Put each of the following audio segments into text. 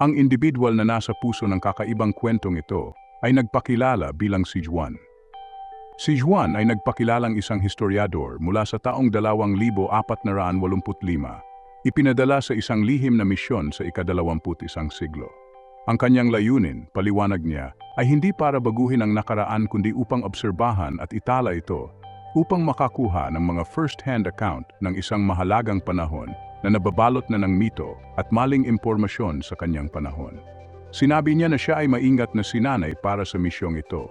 Ang individual na nasa puso ng kakaibang kwentong ito ay nagpakilala bilang si Juan. Si Juan ay nagpakilalang isang historiador mula sa taong 2485, ipinadala sa isang lihim na misyon sa ikadalawamput isang siglo. Ang kanyang layunin, paliwanag niya, ay hindi para baguhin ang nakaraan kundi upang obserbahan at itala ito upang makakuha ng mga first-hand account ng isang mahalagang panahon na nababalot na ng mito at maling impormasyon sa kanyang panahon. Sinabi niya na siya ay maingat na sinanay para sa misyong ito.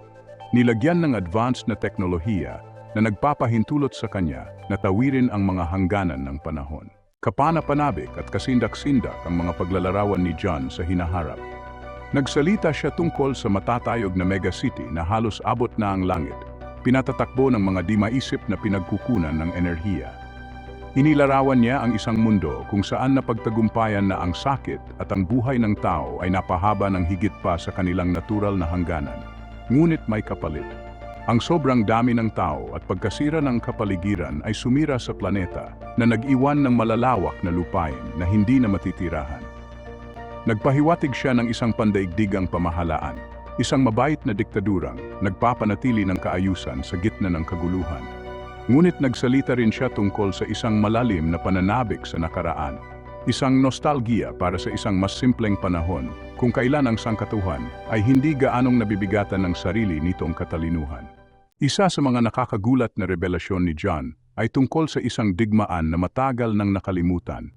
Nilagyan ng advanced na teknolohiya na nagpapahintulot sa kanya na tawirin ang mga hangganan ng panahon. Kapana-panabik at kasindak-sindak ang mga paglalarawan ni John sa hinaharap. Nagsalita siya tungkol sa matatayog na megacity na halos abot na ang langit, pinatatakbo ng mga di maisip na pinagkukunan ng enerhiya. Inilarawan niya ang isang mundo kung saan napagtagumpayan na ang sakit at ang buhay ng tao ay napahaba ng higit pa sa kanilang natural na hangganan. Ngunit may kapalit. Ang sobrang dami ng tao at pagkasira ng kapaligiran ay sumira sa planeta na nag-iwan ng malalawak na lupain na hindi na matitirahan. Nagpahiwatig siya ng isang pandaigdigang pamahalaan, isang mabait na diktadurang nagpapanatili ng kaayusan sa gitna ng kaguluhan. Ngunit nagsalita rin siya tungkol sa isang malalim na pananabik sa nakaraan, isang nostalgia para sa isang mas simpleng panahon kung kailan ang sangkatuhan ay hindi gaanong nabibigatan ng sarili nitong katalinuhan. Isa sa mga nakakagulat na revelasyon ni John ay tungkol sa isang digmaan na matagal nang nakalimutan,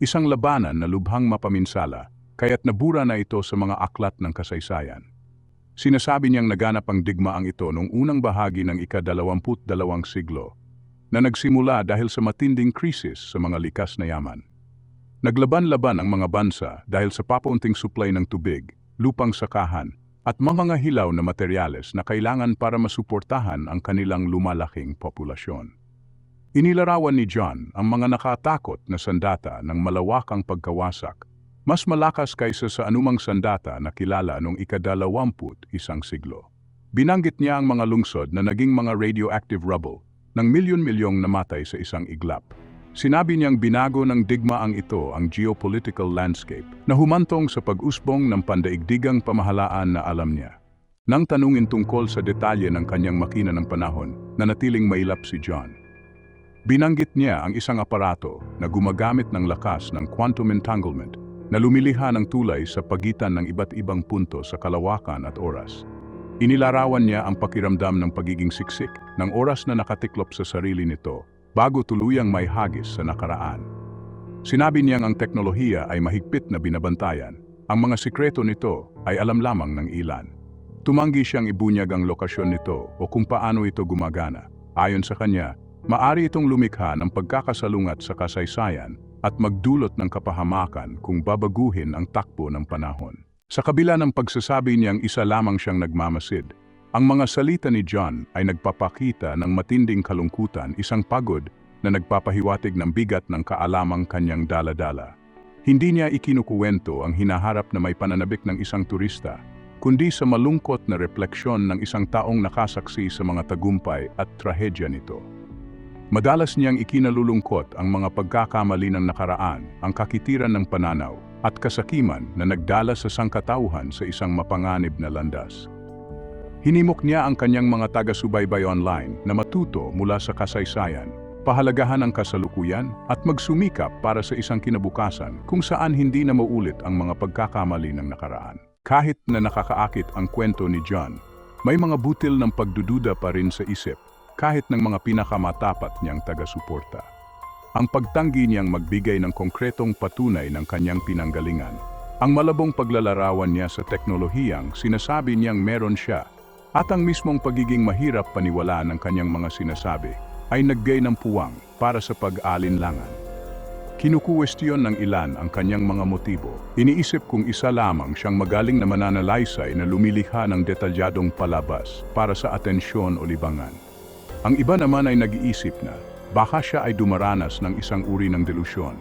isang labanan na lubhang mapaminsala kaya't nabura na ito sa mga aklat ng kasaysayan. Sinasabi niyang naganap ang digmaang ito noong unang bahagi ng ikadalawamput dalawang siglo na nagsimula dahil sa matinding krisis sa mga likas na yaman. Naglaban-laban ang mga bansa dahil sa papaunting supply ng tubig, lupang sakahan, at mga hilaw na materyales na kailangan para masuportahan ang kanilang lumalaking populasyon. Inilarawan ni John ang mga nakatakot na sandata ng malawakang pagkawasak mas malakas kaysa sa anumang sandata na kilala noong ikadalawamput isang siglo. Binanggit niya ang mga lungsod na naging mga radioactive rubble ng milyon-milyong namatay sa isang iglap. Sinabi niyang binago ng digmaang ito ang geopolitical landscape na humantong sa pag-usbong ng pandaigdigang pamahalaan na alam niya. Nang tanungin tungkol sa detalye ng kanyang makina ng panahon, na natiling mailap si John. Binanggit niya ang isang aparato na gumagamit ng lakas ng quantum entanglement na lumiliha ng tulay sa pagitan ng iba't ibang punto sa kalawakan at oras. Inilarawan niya ang pakiramdam ng pagiging siksik ng oras na nakatiklop sa sarili nito bago tuluyang may hagis sa nakaraan. Sinabi niyang ang teknolohiya ay mahigpit na binabantayan. Ang mga sikreto nito ay alam lamang ng ilan. Tumanggi siyang ibunyag ang lokasyon nito o kung paano ito gumagana. Ayon sa kanya, maari itong lumikha ng pagkakasalungat sa kasaysayan at magdulot ng kapahamakan kung babaguhin ang takbo ng panahon. Sa kabila ng pagsasabi niyang isa lamang siyang nagmamasid, ang mga salita ni John ay nagpapakita ng matinding kalungkutan, isang pagod na nagpapahiwatig ng bigat ng kaalamang kanyang daladala. Hindi niya ikinukuwento ang hinaharap na may pananabik ng isang turista, kundi sa malungkot na refleksyon ng isang taong nakasaksi sa mga tagumpay at trahedya nito. Madalas niyang ikinalulungkot ang mga pagkakamali ng nakaraan, ang kakitiran ng pananaw, at kasakiman na nagdala sa sangkatauhan sa isang mapanganib na landas. Hinimok niya ang kanyang mga taga-subaybay online na matuto mula sa kasaysayan, pahalagahan ang kasalukuyan at magsumikap para sa isang kinabukasan kung saan hindi na maulit ang mga pagkakamali ng nakaraan. Kahit na nakakaakit ang kwento ni John, may mga butil ng pagdududa pa rin sa isip kahit ng mga pinakamatapat niyang taga-suporta. Ang pagtanggi niyang magbigay ng konkretong patunay ng kanyang pinanggalingan, ang malabong paglalarawan niya sa teknolohiyang sinasabi niyang meron siya, at ang mismong pagiging mahirap paniwala ng kanyang mga sinasabi, ay naggay ng puwang para sa pag-alinlangan. Kinukuwestiyon ng ilan ang kanyang mga motibo. Iniisip kung isa lamang siyang magaling na mananalaysay na lumilikha ng detalyadong palabas para sa atensyon o libangan. Ang iba naman ay nag-iisip na baka siya ay dumaranas ng isang uri ng delusyon.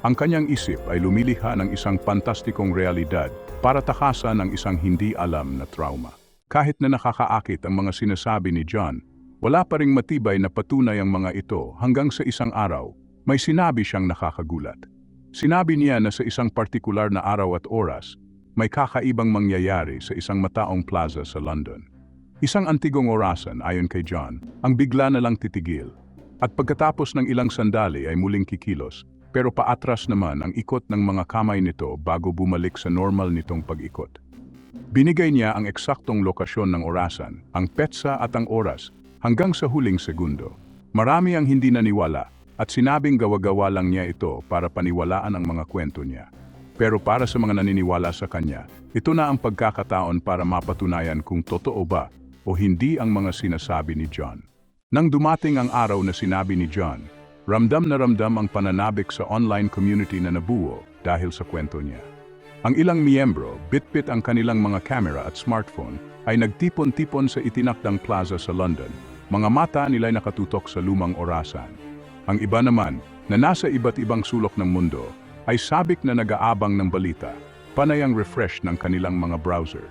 Ang kanyang isip ay lumiliha ng isang pantastikong realidad para takasan ng isang hindi alam na trauma. Kahit na nakakaakit ang mga sinasabi ni John, wala pa ring matibay na patunay ang mga ito hanggang sa isang araw, may sinabi siyang nakakagulat. Sinabi niya na sa isang partikular na araw at oras, may kakaibang mangyayari sa isang mataong plaza sa London. Isang antigong orasan ayon kay John, ang bigla na lang titigil. At pagkatapos ng ilang sandali ay muling kikilos, pero paatras naman ang ikot ng mga kamay nito bago bumalik sa normal nitong pag-ikot. Binigay niya ang eksaktong lokasyon ng orasan, ang petsa at ang oras, hanggang sa huling segundo. Marami ang hindi naniwala at sinabing gawa-gawa lang niya ito para paniwalaan ang mga kwento niya. Pero para sa mga naniniwala sa kanya, ito na ang pagkakataon para mapatunayan kung totoo ba o hindi ang mga sinasabi ni John. Nang dumating ang araw na sinabi ni John, ramdam na ramdam ang pananabik sa online community na nabuo dahil sa kwento niya. Ang ilang miyembro, bitbit ang kanilang mga camera at smartphone, ay nagtipon-tipon sa itinakdang plaza sa London. Mga mata nila'y nakatutok sa lumang orasan. Ang iba naman, na nasa iba't ibang sulok ng mundo, ay sabik na nag-aabang ng balita, panay ang refresh ng kanilang mga browser.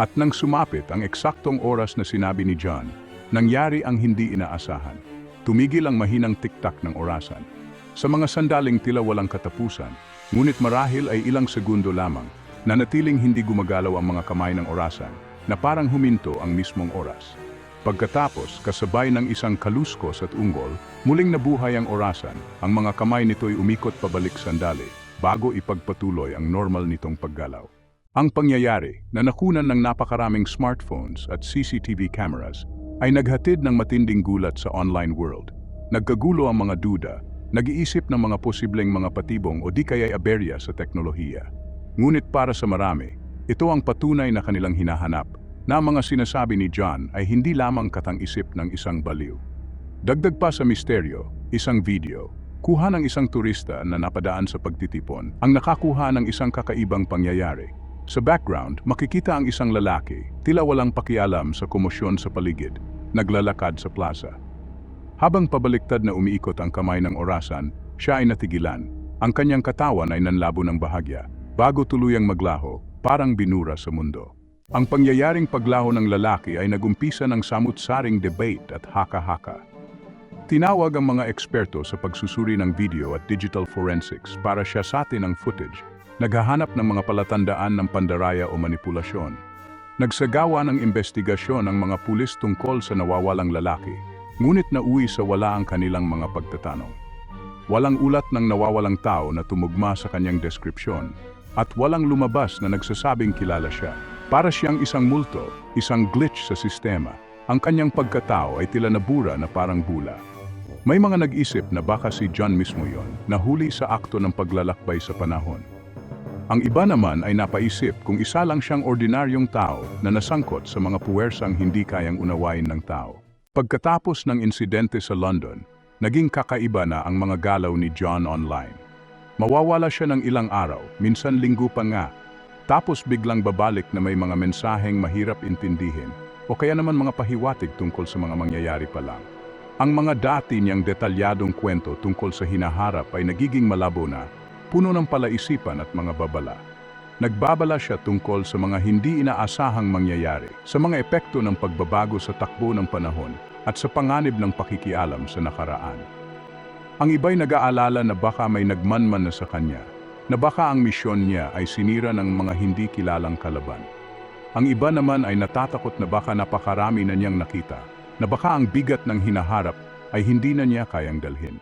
At nang sumapit ang eksaktong oras na sinabi ni John, nangyari ang hindi inaasahan. Tumigil ang mahinang tiktak ng orasan. Sa mga sandaling tila walang katapusan, ngunit marahil ay ilang segundo lamang, na natiling hindi gumagalaw ang mga kamay ng orasan, na parang huminto ang mismong oras. Pagkatapos, kasabay ng isang kaluskos at unggol, muling nabuhay ang orasan, ang mga kamay nito'y umikot pabalik sandali, bago ipagpatuloy ang normal nitong paggalaw. Ang pangyayari na nakunan ng napakaraming smartphones at CCTV cameras ay naghatid ng matinding gulat sa online world. Nagkagulo ang mga duda, nag-iisip ng mga posibleng mga patibong o di kaya'y aberya sa teknolohiya. Ngunit para sa marami, ito ang patunay na kanilang hinahanap na mga sinasabi ni John ay hindi lamang katang-isip ng isang baliw. Dagdag pa sa misteryo, isang video, kuha ng isang turista na napadaan sa pagtitipon ang nakakuha ng isang kakaibang pangyayari. Sa background, makikita ang isang lalaki, tila walang pakialam sa komosyon sa paligid, naglalakad sa plaza. Habang pabaliktad na umiikot ang kamay ng orasan, siya ay natigilan. Ang kanyang katawan ay nanlabo ng bahagya, bago tuluyang maglaho, parang binura sa mundo. Ang pangyayaring paglaho ng lalaki ay nagumpisa ng samut-saring debate at haka-haka. Tinawag ang mga eksperto sa pagsusuri ng video at digital forensics para siya sa atin ang footage, naghahanap ng mga palatandaan ng pandaraya o manipulasyon. Nagsagawa ng investigasyon ang mga pulis tungkol sa nawawalang lalaki, ngunit nauwi sa wala ang kanilang mga pagtatanong. Walang ulat ng nawawalang tao na tumugma sa kanyang deskripsyon, at walang lumabas na nagsasabing kilala siya. Para siyang isang multo, isang glitch sa sistema. Ang kanyang pagkatao ay tila nabura na parang bula. May mga nag-isip na baka si John mismo yon, nahuli sa akto ng paglalakbay sa panahon. Ang iba naman ay napaisip kung isa lang siyang ordinaryong tao na nasangkot sa mga puwersang hindi kayang unawain ng tao. Pagkatapos ng insidente sa London, naging kakaiba na ang mga galaw ni John online. Mawawala siya ng ilang araw, minsan linggo pa nga, tapos biglang babalik na may mga mensaheng mahirap intindihin o kaya naman mga pahiwatig tungkol sa mga mangyayari pa lang. Ang mga dati niyang detalyadong kwento tungkol sa hinaharap ay nagiging malabo na, puno ng palaisipan at mga babala. Nagbabala siya tungkol sa mga hindi inaasahang mangyayari, sa mga epekto ng pagbabago sa takbo ng panahon at sa panganib ng pakikialam sa nakaraan. Ang iba'y nag-aalala na baka may nagmanman na sa kanya na baka ang misyon niya ay sinira ng mga hindi kilalang kalaban. Ang iba naman ay natatakot na baka napakarami na niyang nakita, na baka ang bigat ng hinaharap ay hindi na niya kayang dalhin.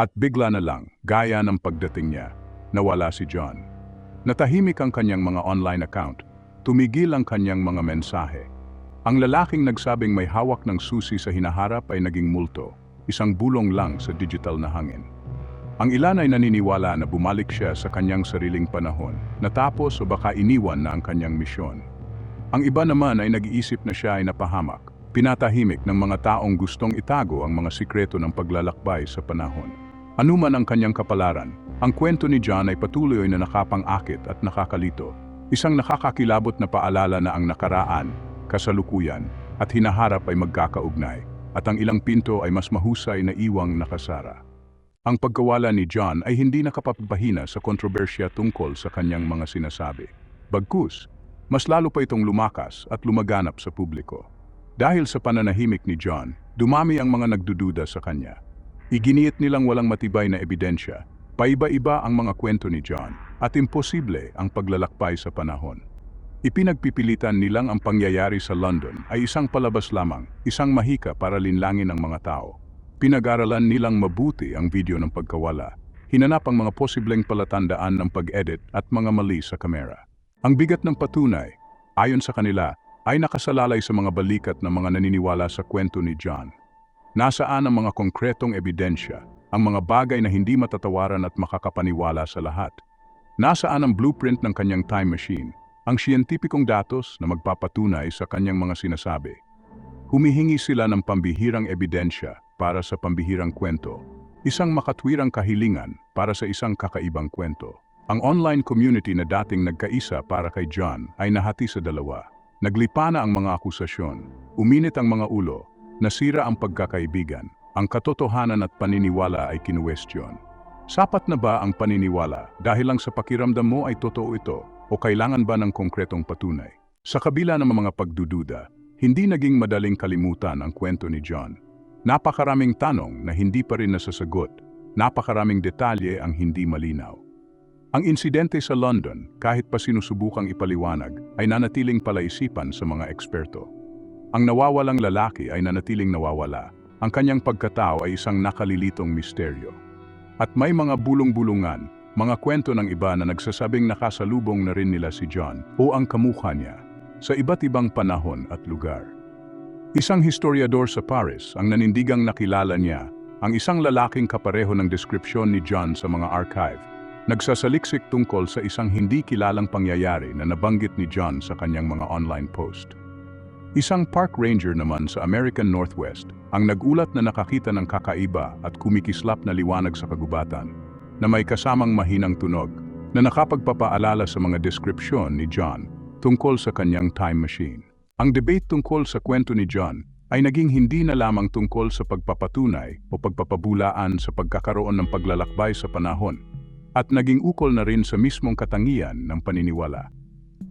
At bigla na lang, gaya ng pagdating niya, nawala si John. Natahimik ang kanyang mga online account, tumigil ang kanyang mga mensahe. Ang lalaking nagsabing may hawak ng susi sa hinaharap ay naging multo, isang bulong lang sa digital na hangin. Ang ilan ay naniniwala na bumalik siya sa kanyang sariling panahon, natapos o baka iniwan na ang kanyang misyon. Ang iba naman ay nag-iisip na siya ay napahamak, pinatahimik ng mga taong gustong itago ang mga sikreto ng paglalakbay sa panahon. Anuman ang kanyang kapalaran, ang kwento ni John ay patuloy na nakapang-akit at nakakalito, isang nakakakilabot na paalala na ang nakaraan, kasalukuyan, at hinaharap ay magkakaugnay, at ang ilang pinto ay mas mahusay na iwang nakasara. Ang pagkawala ni John ay hindi nakapapahina sa kontrobersya tungkol sa kanyang mga sinasabi. Bagkus, mas lalo pa itong lumakas at lumaganap sa publiko. Dahil sa pananahimik ni John, dumami ang mga nagdududa sa kanya. Iginiit nilang walang matibay na ebidensya, Paiba-iba ang mga kwento ni John at imposible ang paglalakbay sa panahon. Ipinagpipilitan nilang ang pangyayari sa London ay isang palabas lamang, isang mahika para linlangin ng mga tao. Pinag-aralan nilang mabuti ang video ng pagkawala. Hinanap ang mga posibleng palatandaan ng pag-edit at mga mali sa kamera. Ang bigat ng patunay, ayon sa kanila, ay nakasalalay sa mga balikat ng mga naniniwala sa kwento ni John. Nasaan ang mga konkretong ebidensya, ang mga bagay na hindi matatawaran at makakapaniwala sa lahat? Nasaan ang blueprint ng kanyang time machine, ang siyentipikong datos na magpapatunay sa kanyang mga sinasabi? Humihingi sila ng pambihirang ebidensya para sa pambihirang kwento, isang makatwirang kahilingan para sa isang kakaibang kwento. Ang online community na dating nagkaisa para kay John ay nahati sa dalawa. Naglipa na ang mga akusasyon, uminit ang mga ulo, nasira ang pagkakaibigan, ang katotohanan at paniniwala ay kinuwestiyon. Sapat na ba ang paniniwala dahil lang sa pakiramdam mo ay totoo ito o kailangan ba ng konkretong patunay? Sa kabila ng mga pagdududa, hindi naging madaling kalimutan ang kwento ni John. Napakaraming tanong na hindi pa rin nasasagot, napakaraming detalye ang hindi malinaw. Ang insidente sa London, kahit pa sinusubukang ipaliwanag, ay nanatiling palaisipan sa mga eksperto. Ang nawawalang lalaki ay nanatiling nawawala. Ang kanyang pagkatao ay isang nakalilitong misteryo. At may mga bulong-bulungan, mga kwento ng iba na nagsasabing nakasalubong na rin nila si John o ang kamukha niya sa iba't ibang panahon at lugar. Isang historiador sa Paris ang nanindigang nakilala niya ang isang lalaking kapareho ng deskripsyon ni John sa mga archive, nagsasaliksik tungkol sa isang hindi kilalang pangyayari na nabanggit ni John sa kanyang mga online post. Isang park ranger naman sa American Northwest ang nagulat na nakakita ng kakaiba at kumikislap na liwanag sa kagubatan na may kasamang mahinang tunog na nakapagpapaalala sa mga deskripsyon ni John tungkol sa kanyang time machine. Ang debate tungkol sa kwento ni John ay naging hindi na lamang tungkol sa pagpapatunay o pagpapabulaan sa pagkakaroon ng paglalakbay sa panahon at naging ukol na rin sa mismong katangian ng paniniwala.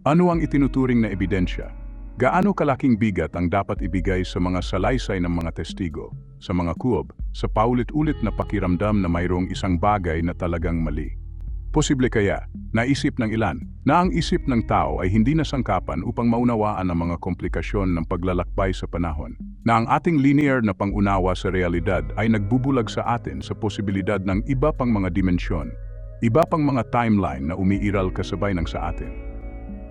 Ano ang itinuturing na ebidensya? Gaano kalaking bigat ang dapat ibigay sa mga salaysay ng mga testigo, sa mga kuob, sa paulit-ulit na pakiramdam na mayroong isang bagay na talagang mali? Posible kaya, naisip ng ilan, na ang isip ng tao ay hindi nasangkapan upang maunawaan ang mga komplikasyon ng paglalakbay sa panahon, na ang ating linear na pangunawa sa realidad ay nagbubulag sa atin sa posibilidad ng iba pang mga dimensyon, iba pang mga timeline na umiiral kasabay ng sa atin.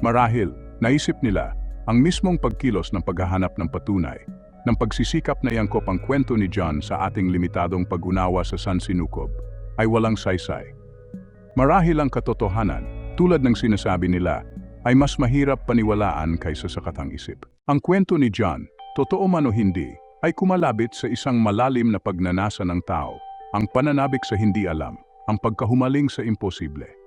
Marahil, naisip nila, ang mismong pagkilos ng paghahanap ng patunay, ng pagsisikap na iangkop ang kwento ni John sa ating limitadong pag-unawa sa San Sinukob, ay walang saysay. Marahil ang katotohanan, tulad ng sinasabi nila, ay mas mahirap paniwalaan kaysa sa katang-isip. Ang kwento ni John, totoo man o hindi, ay kumalabit sa isang malalim na pagnanasa ng tao, ang pananabik sa hindi alam, ang pagkahumaling sa imposible.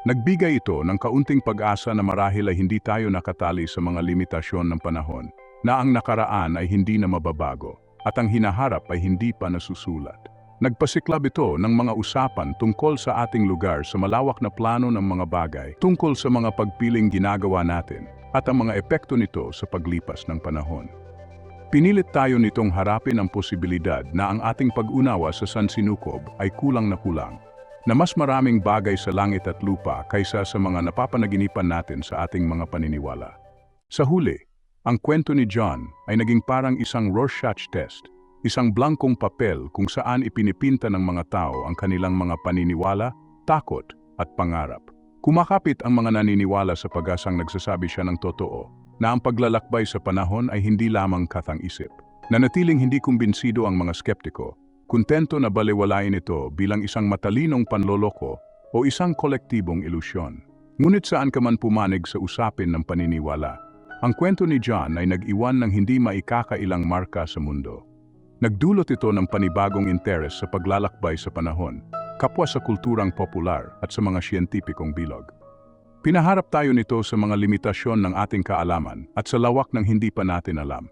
Nagbigay ito ng kaunting pag-asa na marahil ay hindi tayo nakatali sa mga limitasyon ng panahon, na ang nakaraan ay hindi na mababago, at ang hinaharap ay hindi pa nasusulat. Nagpasiklab ito ng mga usapan tungkol sa ating lugar sa malawak na plano ng mga bagay, tungkol sa mga pagpiling ginagawa natin, at ang mga epekto nito sa paglipas ng panahon. Pinilit tayo nitong harapin ang posibilidad na ang ating pag-unawa sa San Sinukob ay kulang na kulang, na mas maraming bagay sa langit at lupa kaysa sa mga napapanaginipan natin sa ating mga paniniwala. Sa huli, ang kwento ni John ay naging parang isang Rorschach test, isang blankong papel kung saan ipinipinta ng mga tao ang kanilang mga paniniwala, takot at pangarap. Kumakapit ang mga naniniwala sa pag-asang nagsasabi siya ng totoo na ang paglalakbay sa panahon ay hindi lamang katang-isip. Nanatiling hindi kumbinsido ang mga skeptiko Kuntento na baliwalain ito bilang isang matalinong panloloko o isang kolektibong ilusyon. Ngunit saan ka man pumanig sa usapin ng paniniwala, ang kwento ni John ay nag-iwan ng hindi maikakailang marka sa mundo. Nagdulot ito ng panibagong interes sa paglalakbay sa panahon, kapwa sa kulturang popular at sa mga siyentipikong bilog. Pinaharap tayo nito sa mga limitasyon ng ating kaalaman at sa lawak ng hindi pa natin alam.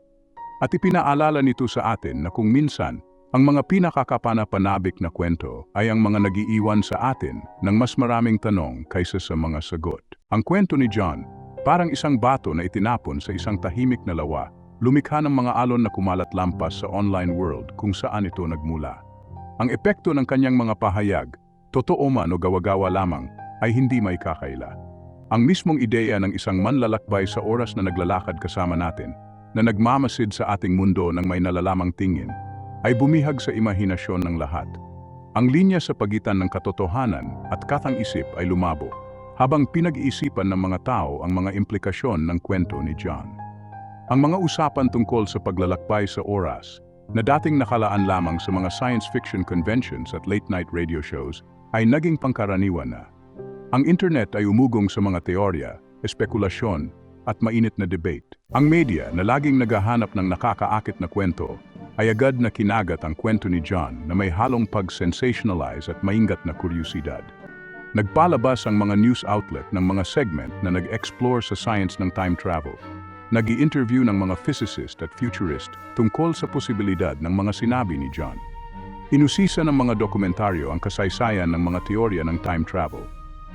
At ipinaalala nito sa atin na kung minsan ang mga pinakakapanapanabik na kwento ay ang mga nagiiwan sa atin ng mas maraming tanong kaysa sa mga sagot. Ang kwento ni John, parang isang bato na itinapon sa isang tahimik na lawa, lumikha ng mga alon na kumalat lampas sa online world kung saan ito nagmula. Ang epekto ng kanyang mga pahayag totoo man o gawa-gawa lamang, ay hindi may kakaila. Ang mismong ideya ng isang manlalakbay sa oras na naglalakad kasama natin, na nagmamasid sa ating mundo ng may nalalamang tingin, ay bumihag sa imahinasyon ng lahat. Ang linya sa pagitan ng katotohanan at katang-isip ay lumabo, habang pinag-iisipan ng mga tao ang mga implikasyon ng kwento ni John. Ang mga usapan tungkol sa paglalakbay sa oras, na dating nakalaan lamang sa mga science fiction conventions at late-night radio shows, ay naging pangkaraniwan na. Ang internet ay umugong sa mga teorya, espekulasyon, at mainit na debate. Ang media na laging naghahanap ng nakakaakit na kwento ay agad na kinagat ang kwento ni John na may halong pag-sensationalize at maingat na kuryusidad. Nagpalabas ang mga news outlet ng mga segment na nag-explore sa science ng time travel. nag interview ng mga physicist at futurist tungkol sa posibilidad ng mga sinabi ni John. Inusisa ng mga dokumentaryo ang kasaysayan ng mga teorya ng time travel,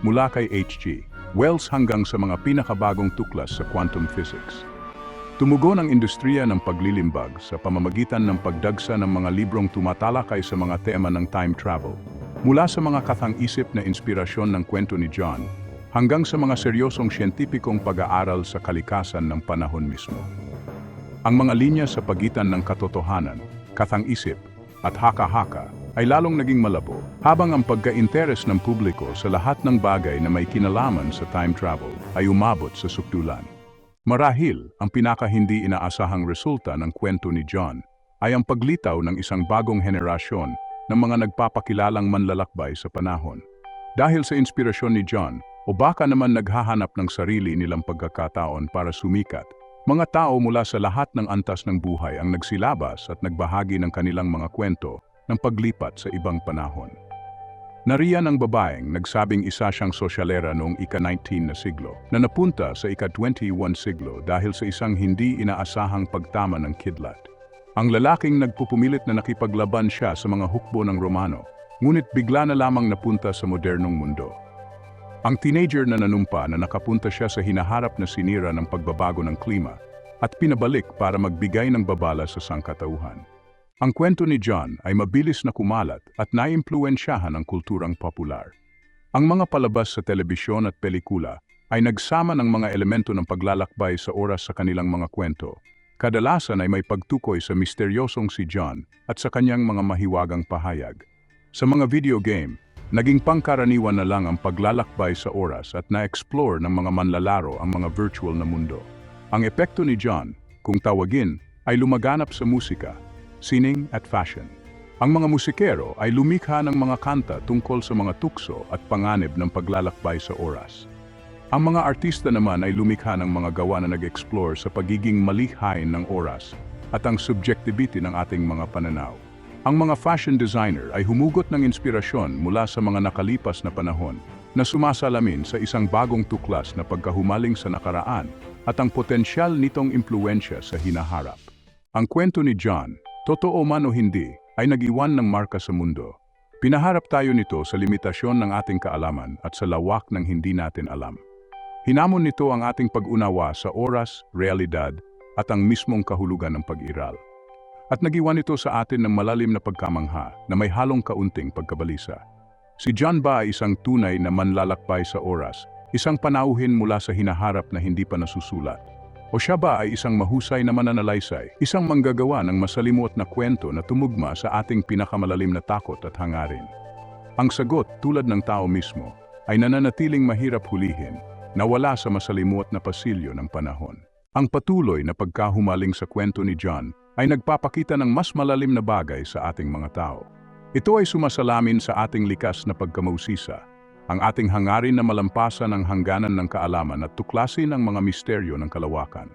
mula kay H.G. Wells hanggang sa mga pinakabagong tuklas sa quantum physics. Tumugon ang industriya ng paglilimbag sa pamamagitan ng pagdagsa ng mga librong tumatalakay sa mga tema ng time travel, mula sa mga kathang-isip na inspirasyon ng kwento ni John hanggang sa mga seryosong siyentipikong pag-aaral sa kalikasan ng panahon mismo. Ang mga linya sa pagitan ng katotohanan, kathang-isip, at haka-haka ay lalong naging malabo habang ang pagka-interes ng publiko sa lahat ng bagay na may kinalaman sa time travel ay umabot sa sukdulan. Marahil, ang pinaka hindi inaasahang resulta ng kwento ni John ay ang paglitaw ng isang bagong henerasyon ng mga nagpapakilalang manlalakbay sa panahon. Dahil sa inspirasyon ni John, o baka naman naghahanap ng sarili nilang pagkakataon para sumikat, mga tao mula sa lahat ng antas ng buhay ang nagsilabas at nagbahagi ng kanilang mga kwento ng paglipat sa ibang panahon. Nariyan ang babaeng nagsabing isa siyang sosyalera noong ika-19 na siglo na napunta sa ika-21 siglo dahil sa isang hindi inaasahang pagtama ng kidlat. Ang lalaking nagpupumilit na nakipaglaban siya sa mga hukbo ng Romano, ngunit bigla na lamang napunta sa modernong mundo. Ang teenager na nanumpa na nakapunta siya sa hinaharap na sinira ng pagbabago ng klima at pinabalik para magbigay ng babala sa sangkatauhan. Ang kwento ni John ay mabilis na kumalat at naimpluensyahan ng kulturang popular. Ang mga palabas sa telebisyon at pelikula ay nagsama ng mga elemento ng paglalakbay sa oras sa kanilang mga kwento. Kadalasan ay may pagtukoy sa misteryosong si John at sa kanyang mga mahiwagang pahayag. Sa mga video game, naging pangkaraniwan na lang ang paglalakbay sa oras at na-explore ng mga manlalaro ang mga virtual na mundo. Ang epekto ni John, kung tawagin, ay lumaganap sa musika, sining at fashion. Ang mga musikero ay lumikha ng mga kanta tungkol sa mga tukso at panganib ng paglalakbay sa oras. Ang mga artista naman ay lumikha ng mga gawa na nag-explore sa pagiging malikhain ng oras at ang subjectivity ng ating mga pananaw. Ang mga fashion designer ay humugot ng inspirasyon mula sa mga nakalipas na panahon na sumasalamin sa isang bagong tuklas na pagkahumaling sa nakaraan at ang potensyal nitong impluensya sa hinaharap. Ang kwento ni John Totoo man o hindi, ay nag-iwan ng marka sa mundo. Pinaharap tayo nito sa limitasyon ng ating kaalaman at sa lawak ng hindi natin alam. Hinamon nito ang ating pag-unawa sa oras, realidad, at ang mismong kahulugan ng pag-iral. At nagiwan ito sa atin ng malalim na pagkamangha na may halong kaunting pagkabalisa. Si John ba ay isang tunay na manlalakbay sa oras, isang panauhin mula sa hinaharap na hindi pa nasusulat. O siya ba ay isang mahusay na mananalaysay, isang manggagawa ng masalimuot na kwento na tumugma sa ating pinakamalalim na takot at hangarin? Ang sagot, tulad ng tao mismo, ay nananatiling mahirap hulihin, na wala sa masalimuot na pasilyo ng panahon. Ang patuloy na pagkahumaling sa kwento ni John ay nagpapakita ng mas malalim na bagay sa ating mga tao. Ito ay sumasalamin sa ating likas na pagkamausisa, ang ating hangarin na malampasan ang hangganan ng kaalaman at tuklasin ang mga misteryo ng kalawakan.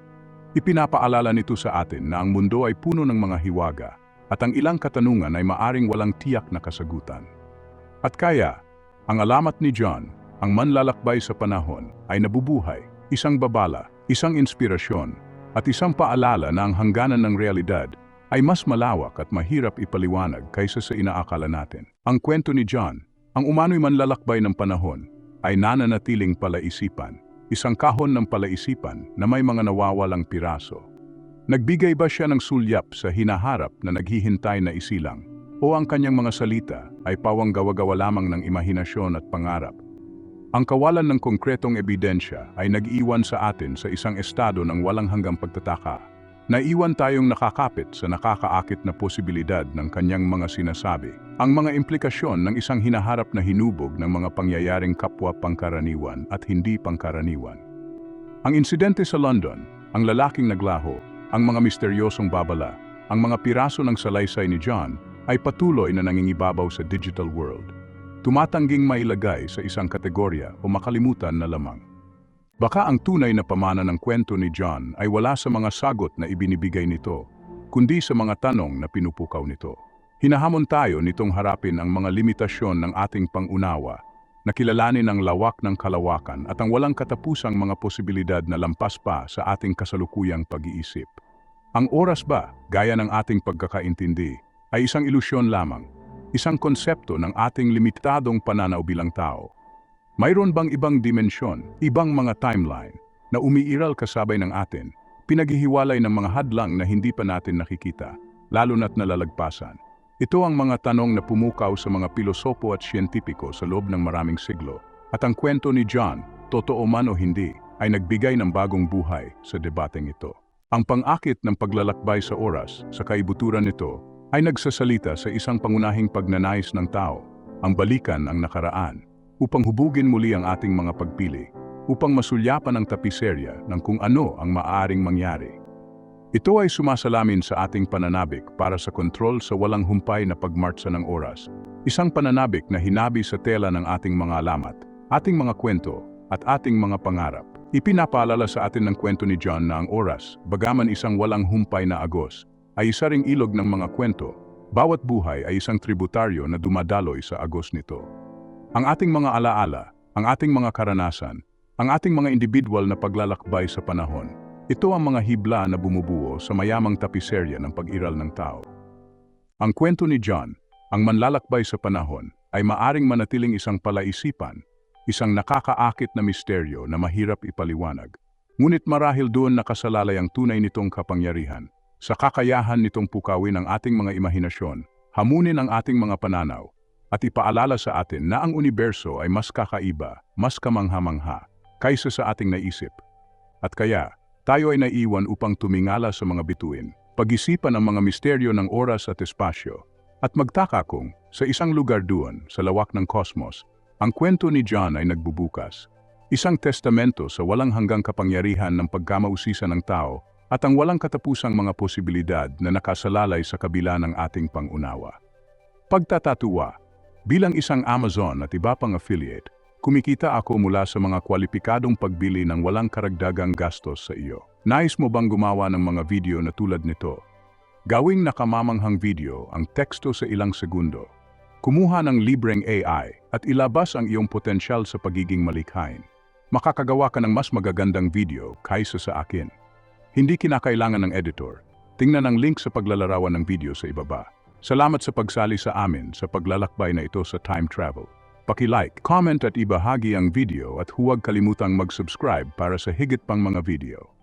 Ipinapaalala nito sa atin na ang mundo ay puno ng mga hiwaga at ang ilang katanungan ay maaring walang tiyak na kasagutan. At kaya, ang alamat ni John, ang manlalakbay sa panahon, ay nabubuhay, isang babala, isang inspirasyon, at isang paalala na ang hangganan ng realidad ay mas malawak at mahirap ipaliwanag kaysa sa inaakala natin. Ang kwento ni John ang umano'y manlalakbay ng panahon ay nananatiling palaisipan, isang kahon ng palaisipan na may mga nawawalang piraso. Nagbigay ba siya ng sulyap sa hinaharap na naghihintay na isilang? o ang kanyang mga salita ay pawang gawa-gawa lamang ng imahinasyon at pangarap. Ang kawalan ng konkretong ebidensya ay nag-iwan sa atin sa isang estado ng walang hanggang pagtataka. Naiwan tayong nakakapit sa nakakaakit na posibilidad ng kanyang mga sinasabi. Ang mga implikasyon ng isang hinaharap na hinubog ng mga pangyayaring kapwa pangkaraniwan at hindi pangkaraniwan. Ang insidente sa London, ang lalaking naglaho, ang mga misteryosong babala, ang mga piraso ng salaysay ni John ay patuloy na nangingibabaw sa digital world. Tumatangging mailagay sa isang kategorya o makalimutan na lamang. Baka ang tunay na pamana ng kwento ni John ay wala sa mga sagot na ibinibigay nito, kundi sa mga tanong na pinupukaw nito. Hinahamon tayo nitong harapin ang mga limitasyon ng ating pangunawa, na kilalanin ang lawak ng kalawakan at ang walang katapusang mga posibilidad na lampas pa sa ating kasalukuyang pag-iisip. Ang oras ba, gaya ng ating pagkakaintindi, ay isang ilusyon lamang, isang konsepto ng ating limitadong pananaw bilang tao. Mayroon bang ibang dimensyon, ibang mga timeline, na umiiral kasabay ng atin, pinaghihiwalay ng mga hadlang na hindi pa natin nakikita, lalo na't nalalagpasan? Ito ang mga tanong na pumukaw sa mga pilosopo at siyentipiko sa loob ng maraming siglo, at ang kwento ni John, totoo man o hindi, ay nagbigay ng bagong buhay sa debateng ito. Ang pang-akit ng paglalakbay sa oras sa kaibuturan nito ay nagsasalita sa isang pangunahing pagnanais ng tao, ang balikan ang nakaraan, upang hubugin muli ang ating mga pagpili, upang masulyapan ang tapiserya ng kung ano ang maaaring mangyari. Ito ay sumasalamin sa ating pananabik para sa kontrol sa walang humpay na pagmartsa ng oras, isang pananabik na hinabi sa tela ng ating mga alamat, ating mga kwento, at ating mga pangarap. Ipinapaalala sa atin ng kwento ni John na ang oras, bagaman isang walang humpay na agos, ay isa ring ilog ng mga kwento. Bawat buhay ay isang tributaryo na dumadaloy sa agos nito. Ang ating mga alaala, ang ating mga karanasan, ang ating mga individual na paglalakbay sa panahon, ito ang mga hibla na bumubuo sa mayamang tapiserya ng pag-iral ng tao. Ang kwento ni John, ang manlalakbay sa panahon, ay maaring manatiling isang palaisipan, isang nakakaakit na misteryo na mahirap ipaliwanag. Ngunit marahil doon nakasalalay ang tunay nitong kapangyarihan, sa kakayahan nitong pukawin ang ating mga imahinasyon, hamunin ang ating mga pananaw, at ipaalala sa atin na ang universo ay mas kakaiba, mas kamangha-mangha, kaysa sa ating naisip. At kaya, tayo ay naiwan upang tumingala sa mga bituin, pag-isipan ang mga misteryo ng oras at espasyo, at magtaka kung, sa isang lugar doon, sa lawak ng kosmos, ang kwento ni John ay nagbubukas. Isang testamento sa walang hanggang kapangyarihan ng pagkamausisa ng tao at ang walang katapusang mga posibilidad na nakasalalay sa kabila ng ating pangunawa. Pagtatatuwa, bilang isang Amazon at iba pang affiliate, kumikita ako mula sa mga kwalipikadong pagbili ng walang karagdagang gastos sa iyo. Nais mo bang gumawa ng mga video na tulad nito? Gawing nakamamanghang video ang teksto sa ilang segundo. Kumuha ng libreng AI at ilabas ang iyong potensyal sa pagiging malikhain. Makakagawa ka ng mas magagandang video kaysa sa akin. Hindi kinakailangan ng editor. Tingnan ang link sa paglalarawan ng video sa ibaba. Salamat sa pagsali sa amin sa paglalakbay na ito sa time travel. Paki-like, comment at ibahagi ang video at huwag kalimutang mag-subscribe para sa higit pang mga video.